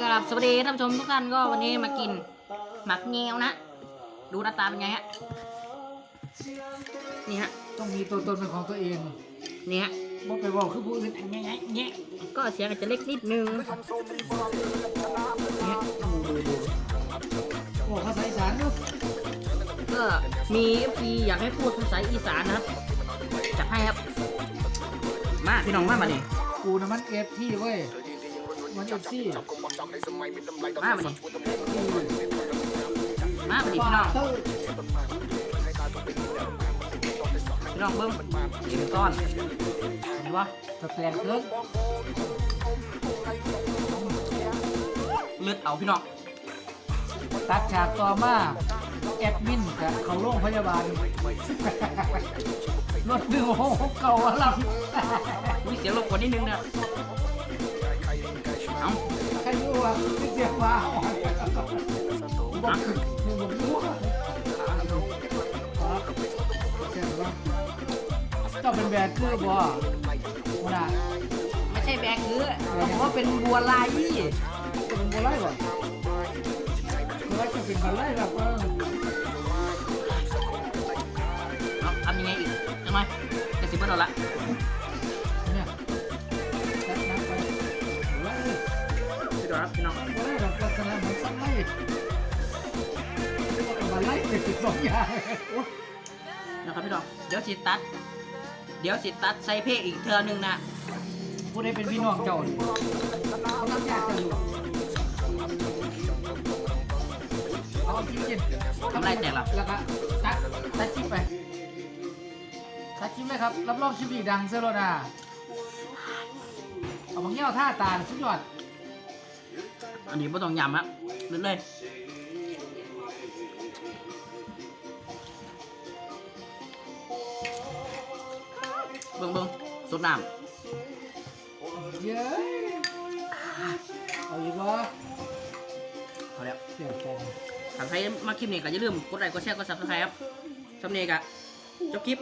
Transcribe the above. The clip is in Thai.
กราบสวัสดีท่านผู้ชมทุกท่านก็วันนี้มากิน หมักเงี้ยวนะ ดูหน้าตาเป็นไงฮะ นี่ฮะ ต้องมีตัวตนเป็นของตัวเองนี่ฮะบ่ไปบอกคือผู้อื่นแง่แง่แง่ก็เสียงอาจจะเล็กนิดนึงแง่ดูดูดูบอกภาษาอีสานดูก็มีเอฟซีอยากให้พูดภาษาอีสานนะครับจัดให้ครับ มาพี่น้องมามาดิกูนะมันเอฟที่เว้ย มันเอฟซี่มามาดิมามาดิพี่น้องเต้าพี่น้องเบิ้งเดี๋ยวก้อนเห็นปะตะแปลงเกินเลือดเอาพี่น้องตัดฉากต่อมาแอดมินกับเขาโรงพยาบาลรถหนึ่งหกเก่าอะลับมีเสียงรบกวนนิดนึงนะ เอาใครรู้ว่าไม่เสียว่าบอกบอกรู้ว่าเสียว่าเจ้าเป็นแบดคือบ่ขนาดไม่ใช่แบกคือผมว่าเป็นบัวลายจะเป็นบัวไล่ก่อนบัวไล่จะเป็นบัวไล่แบบว่าเอาทำยังไงอีกทำไมจะสิบเปอร์ดอลละ รับพี่น้องบัวไล่แบบลักษณะเหมือนสัตว์ไล่บัวไล่เป็นสิบสองอย่างนะครับพี่น้องเดี๋ยวสิตัด เดี๋ยวสิตัดใส่เพลงอีกเทือนึงนะผู้ใดเป็นพี่น้องเจ้านี่เขาทำยากจังอยู่เอาจริงๆทำไรแตกหรอแล้วก็ตัดตัดคลิปไปตัดคลิปเลยครับรับรองคลิปนี้ดังเซโรนาเอาบางเงี้ยวท่าตาสุดยอด อันนี้ไม่ต้องยำครับเล่นเลยเบิ่งเบิ่งสดน้เย้ยเอาอีกวะำพอแล้วเสียใจถ้าใครมาคลิปนี้ก็อย่าลืมกดไลค์กดแชร์กดซับสไครต์ครับสำเนียกอะจบคลิป